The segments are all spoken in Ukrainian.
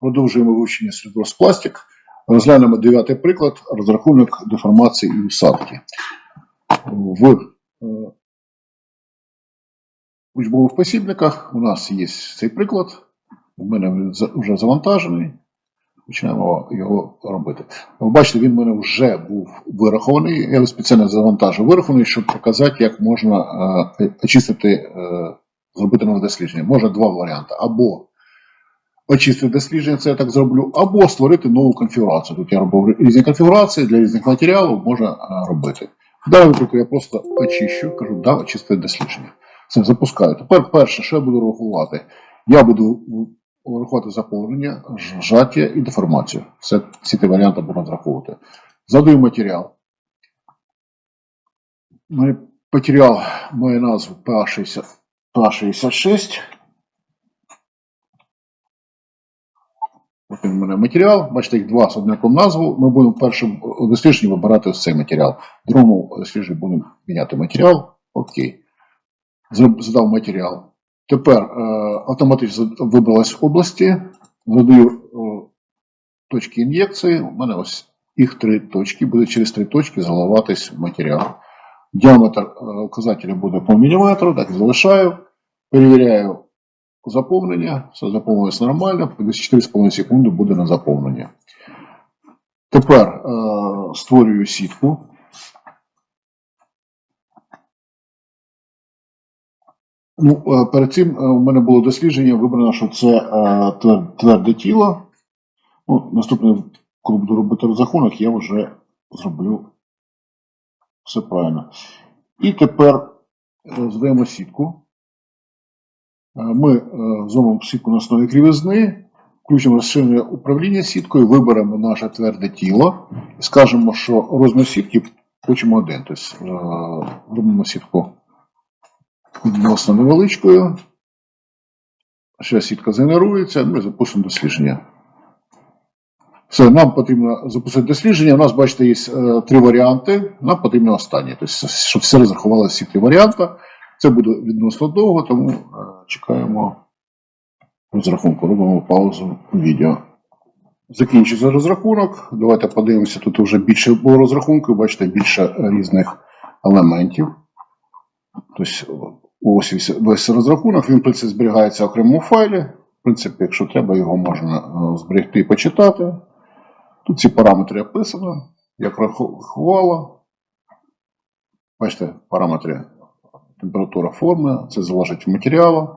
Продовжуємо вивчення середовищ пластик. Розглянемо дев'ятий приклад розрахунок деформації і усадки. В е, учбових посібниках у нас є цей приклад. У мене він вже завантажений. Починаємо його робити. Ви бачите, він в мене вже був вирахований. Я спеціально завантажив вирахований, щоб показати, як можна е, очистити, е, зробити нове дослідження. Можна два варіанти. Або очистити дослідження, це я так зроблю, або створити нову конфігурацію. Тут я робив різні конфігурації для різних матеріалів можна робити. В даному випадку я просто очищу, кажу, да, очистити дослідження. Все, запускаю. Тепер перше, що я буду рахувати? Я буду рахувати заповнення, зжаття і деформацію. Все, всі ті варіанти буду розраховувати. Задаю матеріал. Мой матеріал має назву PA60 PA66. От він у мене матеріал. Бачите, їх два з однаковим назву. Ми будемо в першому дослідженні вибирати цей матеріал. В другому дослідженні будемо міняти матеріал. Окей. Задав матеріал. Тепер е, автоматично вибралась області. Задаю е, точки ін'єкції. У мене ось їх три точки. Буде через три точки заливатись матеріал. Діаметр е, указателя буде по міліметру, так залишаю. Перевіряю заповнення. Все заповнилось нормально. Десь 4,5 секунди буде на заповнення. Тепер е, створюю сітку. Ну, е, перед цим е, у мене було дослідження, вибрано, що це е, тверде тіло. Ну, наступне, коли буду робити розрахунок, я вже зроблю все правильно. І тепер е, сітку. Ми е, зробимо сітку на основі крівизни, включимо розширене управління сіткою, виберемо наше тверде тіло і скажемо, що розмір сітки хочемо один. Тобто е, робимо сітку відносно невеличкою. Ще сітка генерується, ми запустимо дослідження. Все, нам потрібно запустити дослідження. У нас, бачите, є е, три варіанти. Нам потрібно останнє. Тобто, щоб все розрахувалося всі три варіанти. Це буде відносно довго, тому е, чекаємо розрахунку. Робимо паузу у відео. Закінчиться розрахунок. Давайте подивимося. Тут вже більше було розрахунку. Бачите, більше різних елементів. Тобто, ось весь, розрахунок. Він в принципі, зберігається в окремому файлі. В принципі, якщо треба, його можна е, зберегти і почитати. Тут ці параметри описано, як рахувало. Бачите, параметри температура форми, це залежить від матеріалу,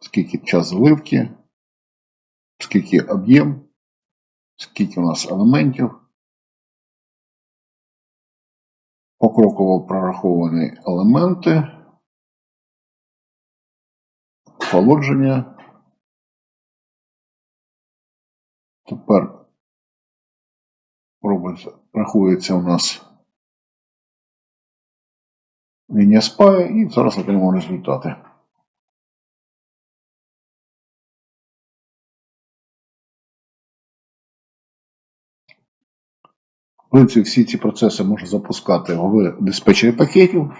скільки час заливки, скільки об'єм, скільки у нас елементів. Покроково прораховані елементи, охолодження. Тепер робиться, рахується у нас лінія спая і зараз отримаємо результати. В принципі, всі ці процеси можна запускати в диспетчері пакетів.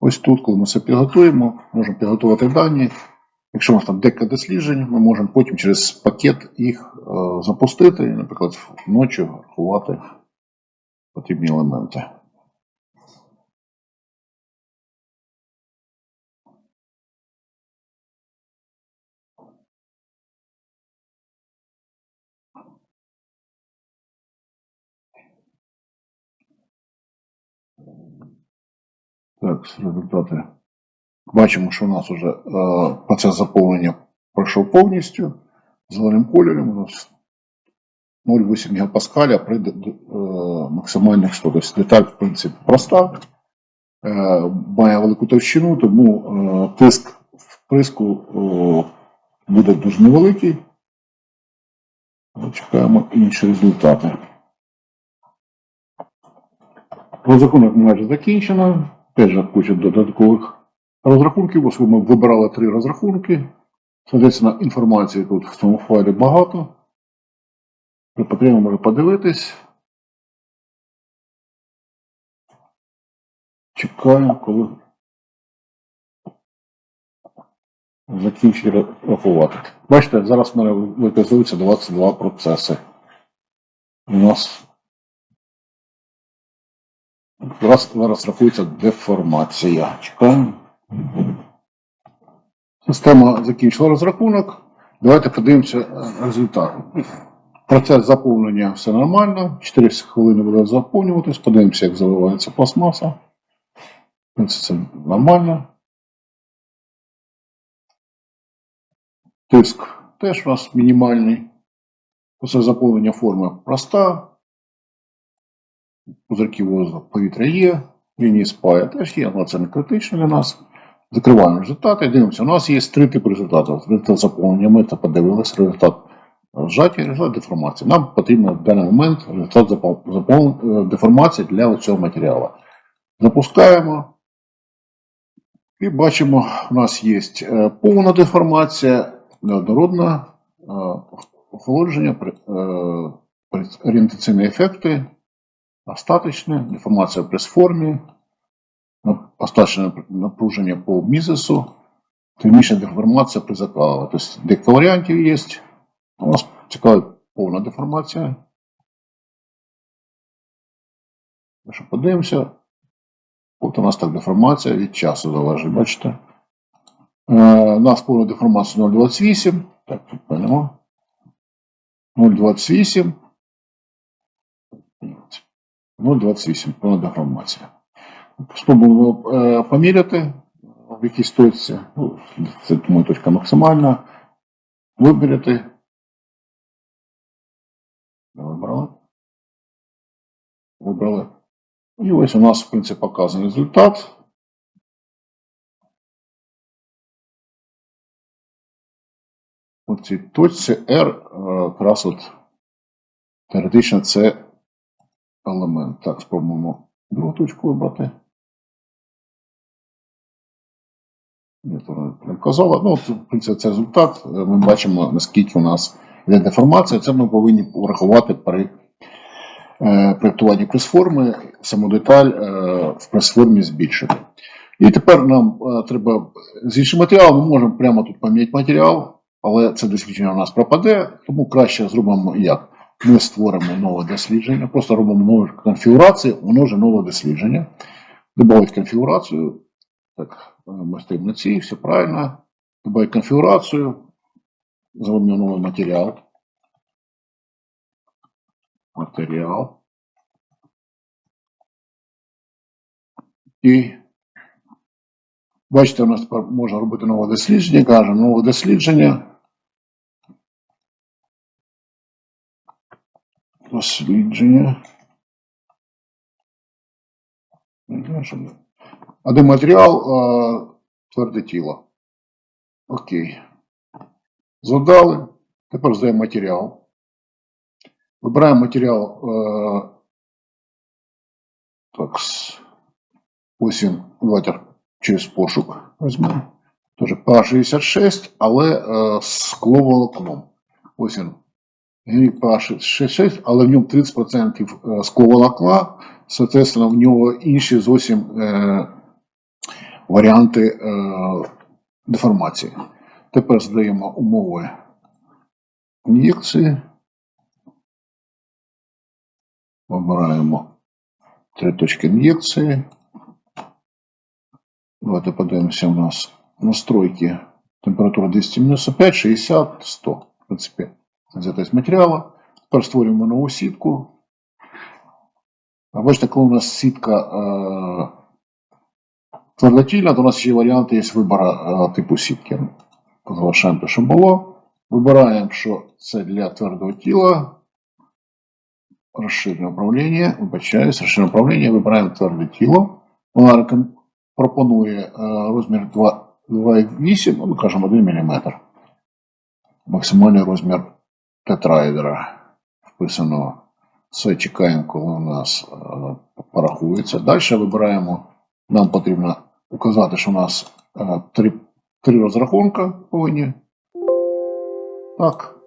Ось тут, коли ми все підготуємо, можемо підготувати дані. Якщо у нас там декілька досліджень, ми можемо потім через пакет їх е, запустити, наприклад, вночі рахувати потрібні елементи. Так, результати. Бачимо, що у нас вже е, процес заповнення пройшов повністю. Зеленим кольором у нас 0,8 гігапаскаля при е, максимальних 100. Тобто деталь, в принципі, проста, е, має велику товщину, тому е, тиск вприску е, буде дуже невеликий. Чекаємо інші результати. Розрахунок майже закінчено. Теж куча додаткових розрахунків. Ось ми вибирали три розрахунки. Соответственно, інформації тут в цьому файлі багато. При потрібно може подивитись. Чекаємо, коли закінчити рахувати. Бачите, зараз в мене виказується 22 процеси. У нас зараз, зараз рахується деформація. Чекаємо. Система закінчила розрахунок. Давайте подивимося е, результат. Процес заповнення все нормально. 4 хвилини буде заповнюватись. Подивимося, як заливається пластмаса. В принципі, це нормально. Тиск теж у нас мінімальний. Усе заповнення форми проста. Пузирки воздуху повітря є. Лінії спая теж є, але це не критично для нас. Закриваємо результати. Дивимося, у нас є три типи результатів. Результат заповнення ми це подивилися, результат вжаття результат деформації. Нам потрібно в даний момент результат е, деформації для цього матеріалу. Запускаємо. І бачимо, у нас є е, повна деформація, неоднородна, е, охолодження, е, орієнтаційні ефекти, остаточне, деформація при формі, на- остаточне напруження по мізису, термічна деформація при закалуванні. Тобто декілька варіантів є. У нас цікавить повна деформація. Якщо подивимося, от у нас так деформація від часу залежить, бачите? Е, у нас повна деформація 0,28. Так, тут пойдемо. 0,28. 0,28 повна деформація. Спробуємо е, поміряти в якійсь точці. Ну, це думаю, точка максимальна. Виберете. Вибрали. Вибрали. І ось у нас, в принципі, показаний результат. У цій точці R якраз от теоретично це елемент. Так, спробуємо другу точку вибрати. Ні, то не вказала. Ну, в принципі, це результат. Ми бачимо, наскільки у нас йде деформація. Це ми повинні врахувати при е, проєктуванні прес-форми, саму деталь е, в прес-формі збільшити. І тепер нам е, треба з іншим матеріалом, ми можемо прямо тут поміняти матеріал, але це дослідження у нас пропаде, тому краще зробимо як. Ми створимо нове дослідження, просто робимо нову конфігурацію, воно вже нове дослідження. Добавити конфігурацію. Так, е, ми стоїмо на цій, все правильно. Добавити конфігурацію. Зробимо новий матеріал. Матеріал. І бачите, у нас можна робити нове дослідження. Кажемо, нове дослідження. Дослідження. Один матеріал е, тверде тіло. Окей. Задали. Тепер здаємо матеріал. Вибираємо матеріал. Е, так. Ось він. Давайте через пошук візьмемо. Тоже PA66, але е, з скловолокном. Ось він. Гелік PA66, але в ньому 30% е, скловолокна. Соответственно, в нього інші зовсім е, варіанти е, деформації. Тепер задаємо умови ін'єкції. Вибираємо три точки ін'єкції. Давайте подивимося у нас настройки. Температура 295, 60, 100. В принципі, взяти з матеріалу. Тепер створюємо нову сітку. А бачите, коли у нас сітка е, твердотільна, то у нас ще є варіанти є вибору е, типу сітки. Залишаємо те, що було. Вибираємо, що це для твердого тіла. Розширене управління. Вибачаюсь, розширене управління. Вибираємо тверде тіло. Вона реком- пропонує е, розмір 2 2,8, ну, ми кажемо 1 мм. Максимальний розмір тетраедера вписаного. Все, чекаємо, коли у нас е, порахується. Далі вибираємо, нам потрібно указати, що у нас е, три, три розрахунка повинні. Так.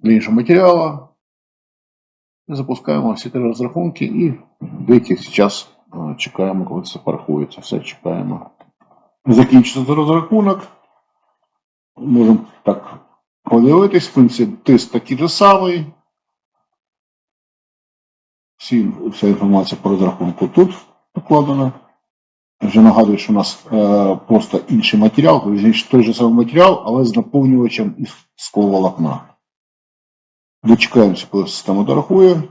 Для матеріалу. І запускаємо всі три розрахунки і деяких зараз е, чекаємо, коли це порахується. Все чекаємо. закінчиться розрахунок. Можемо так подивитись, в принципі, тиск такий же самий. Всі, вся інформація по розрахунку тут покладена. Вже нагадую, що у нас е, просто інший матеріал, той же самий матеріал, але з наповнювачем із скловолокна. Дочекаємося, коли система дорахує.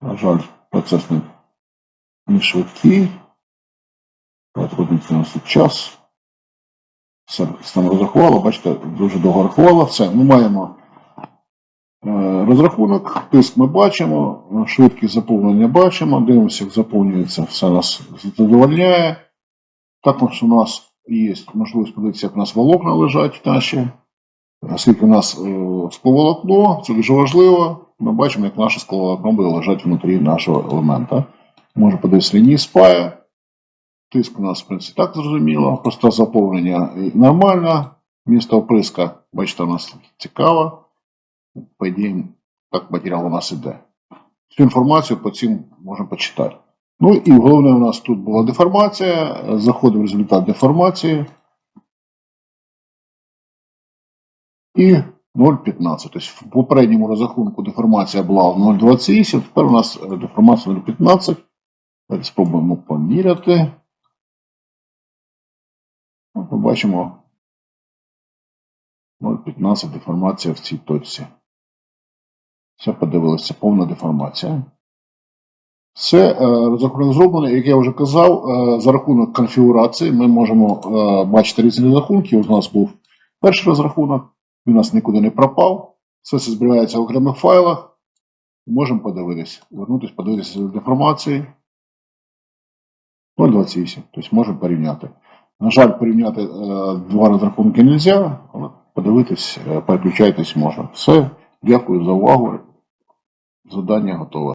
На жаль, процес не, швидкий. Відходить на час. Все, система розрахувала, бачите, дуже довго рахувала. Все, ми маємо е, розрахунок, тиск ми бачимо, швидкість заповнення бачимо, дивимося, як заповнюється, все нас задовольняє. Також у нас є можливість подивитися, як у нас волокна лежать наші. Оскільки у нас е, скловолокно, це дуже важливо. Ми бачимо, як наше скловолокно буде лежати внутрі нашого елемента. Можемо подивитися лінії спая. Тиск у нас, в принципі, так зрозуміло. Просто заповнення нормально. Місто оприска, бачите, у нас цікаво. По ідеї, так матеріал у нас іде. Цю інформацію по цим можемо почитати. Ну і головне у нас тут була деформація. Заходив результат деформації. І 0,15. Тобто в попередньому розрахунку деформація була 0,28, тепер у нас деформація 0,15. Спробуємо поміряти. Ну, Побачимо 0,15 деформація в цій точці. Все подивилися, повна деформація. Все, е, розрахунок зроблений, як я вже казав, е, за рахунок конфігурації ми можемо е, бачити різні розрахунки. У нас був перший розрахунок, він у нас нікуди не пропав. Все це зберігається в окремих файлах. Можемо подивитись, вернутися, подивитися деформації. 0,28, тобто можемо порівняти. На жаль, порівняти е, два розрахунки не можна, але подивитись, е, переключайтесь можна. Все, дякую за увагу. Задання готове.